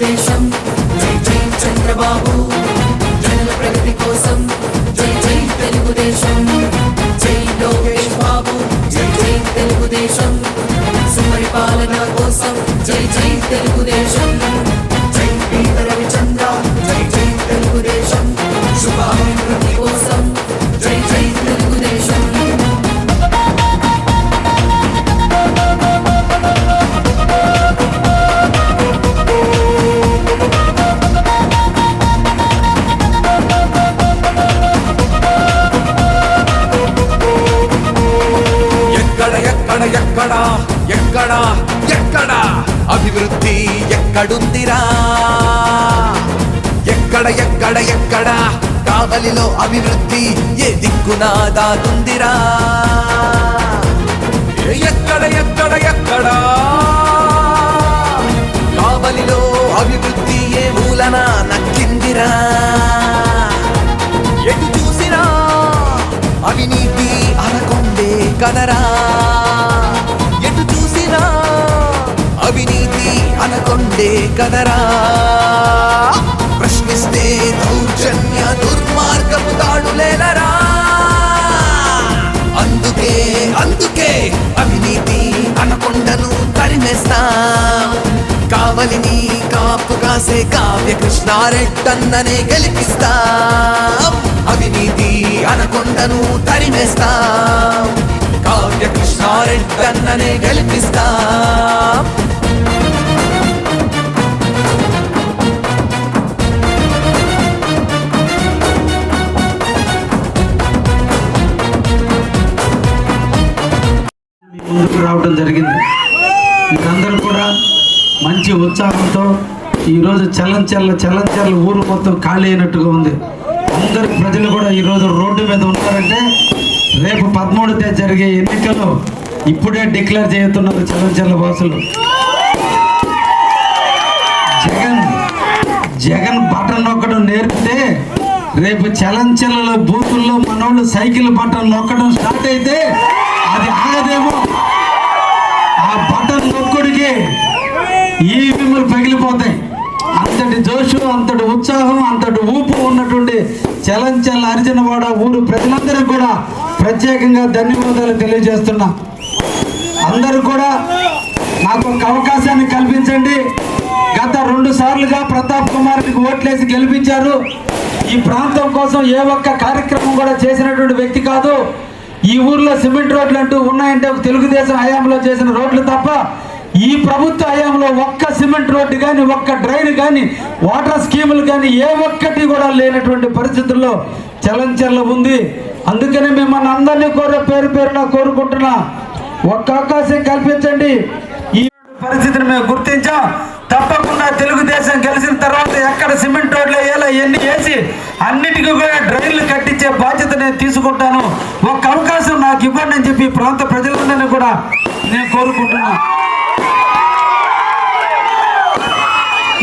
దేశం జై జై చంద్రబాబు జనుల ప్రగతి కోసం. జై జై తెలుగుదేశం జై లోకేష్ బాబు జై జై తెలుగుదేశం. సుపరిపాలన కోసం జై జై తెలుగుదేశం. అభివృద్ధి ఎక్కడుందిరా? ఎక్కడ ఎక్కడ ఎక్కడ కావలిలో అభివృద్ధి ఏ దిక్కునా దాతుందిరా ఎక్కడ ఎక్కడ ఎక్కడ కావలిలో అభివృద్ధి ఏ మూలన నక్కిందిరా? ఎటు చూసినా అవినీతి అనకుండే కదరా? అనకొండే కదరా. ప్రశ్నిస్తే దౌర్జన్య దుర్మార్గపు దాడులేలరా అందుకే అందుకే అవినీతి అనకొండను తరిమేస్తా. కావలిని కాపు కాసే కావ్య కృష్ణారెడ్డన్ననే గెలిపిస్తా. అవినీతి అనకొండను తరిమేస్తా. కావ్య కృష్ణారెడ్డన్ననే గెలిపిస్తా. మంచి ఉత్సాహంతో ఈరోజు చల్లం చెల్ల చల్లం చెల్ల ఊరు మొత్తం ఖాళీ అయినట్టుగా ఉంది. అందరు ప్రజలు కూడా ఈరోజు రోడ్డు మీద ఉన్నారంటే రేపు పదమూడు తేదీ జరిగే ఎన్నికలు ఇప్పుడే డిక్లేర్ చేస్తున్నారు చల్లం చెల్ల వాసులు. జగన్ జగన్ బటన్ నొక్కడం నేర్పితే రేపు చలంచెలలో బూతుల్లో మనోళ్ళు సైకిల్ బటన్ నొక్కడం స్టార్ట్ అయితే అది ఆగదేమో. ఆ బటన్ నొక్కుడికి ఈవీఎంలు పగిలిపోతాయి అంతటి జోషు అంతటి ఉత్సాహం అంతటి ఊపు ఉన్నటువంటి చలంచల అర్జునవాడ ఊరు ప్రజలందరికీ కూడా ప్రత్యేకంగా ధన్యవాదాలు తెలియజేస్తున్నా. అందరూ కూడా నాకు ఒక అవకాశాన్ని కల్పించండి. గత రెండు సార్లుగా ప్రతాప్ కుమార్కి ఓట్లేసి గెలిపించారు. ఈ ప్రాంతం కోసం ఏ ఒక్క కార్యక్రమం కూడా చేసినటువంటి వ్యక్తి కాదు. ఈ ఊర్లో సిమెంట్ రోడ్లు అంటూ ఉన్నాయంటే తెలుగుదేశం హయాంలో చేసిన రోడ్లు తప్ప ఈ ప్రభుత్వ హయాంలో ఒక్క సిమెంట్ రోడ్డు కానీ ఒక్క డ్రైన్ కానీ వాటర్ స్కీములు కానీ ఏ ఒక్కటి కూడా లేనటువంటి పరిస్థితుల్లో చలంచర్ల ఉంది. అందుకనే మిమ్మల్ని అందరినీ కోరే పేరు పేరున కోరుకుంటున్నా. ఒక్క అవకాశం కల్పించండి. ఈ పరిస్థితిని మేము గుర్తించాం. తప్పకుండా తెలుగుదేశం గెలిచిన తర్వాత ఎక్కడ సిమెంట్ రోడ్లు ఎలా ఎన్ని వేసి అన్నిటికీ కూడా డ్రైన్లు కట్టించే బాధ్యత నేను తీసుకుంటాను. ఒక్క అవకాశం నాకు ఇవ్వండి అని చెప్పి ప్రాంత ప్రజలందరినీ కూడా నేను కోరుకుంటున్నాను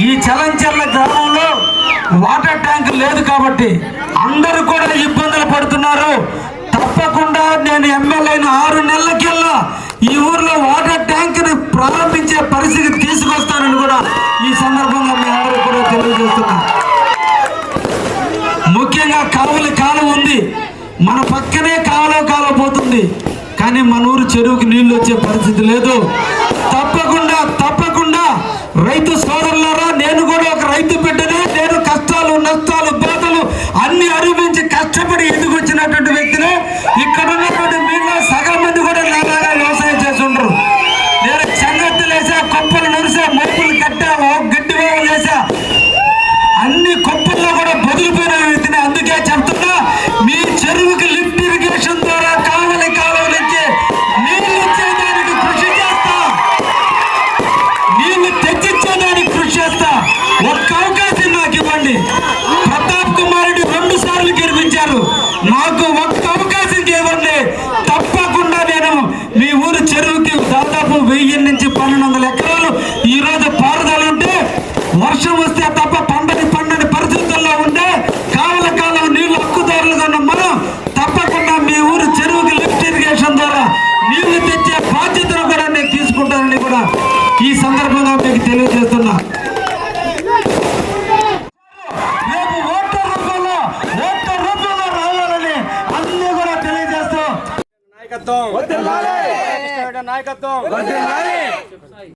ఈ చలంచర్ల గ్రామంలో వాటర్ ట్యాంక్ లేదు కాబట్టి అందరూ కూడా ఇబ్బందులు పడుతున్నారు. తప్పకుండా నేను ఎమ్మెల్యేను ఆరు నెలలకెల్లా ఈ ఊర్లో వాటర్ ట్యాంక్ని ప్రారంభించే పరిస్థితి తీసుకొస్తానని కూడా ఈ సందర్భంగా మీ అందరూ కూడా తెలియజేస్తున్నా. ముఖ్యంగా కావుల కాలం ఉంది. మన పక్కనే కావలో కాలువ పోతుంది కానీ మన ఊరు చెరువుకి నీళ్ళు వచ్చే పరిస్థితి లేదు. తప్పకుండా తప్పకుండా రైతు సోదరు నుంచి పన్నెండు వందల ఎకరాలు ఈ రోజు పారుదల ఉంటే వర్షం వస్తే తప్ప పండని పండని పరిస్థితుల్లో ఉంటే కావల కాలం నీళ్ళు హక్కుదారులుగా ఉన్న మనం తప్పకుండా మీ ఊరు చెరువుకి లిఫ్ట్ ఇరిగేషన్ ద్వారా నీళ్ళు తెచ్చే బాధ్యతను కూడా నేను తీసుకుంటానని కూడా ఈ సందర్భంగా మీకు తెలియజేస్తున్నా. కూడా నాయకత్వం. నాయకత్వం.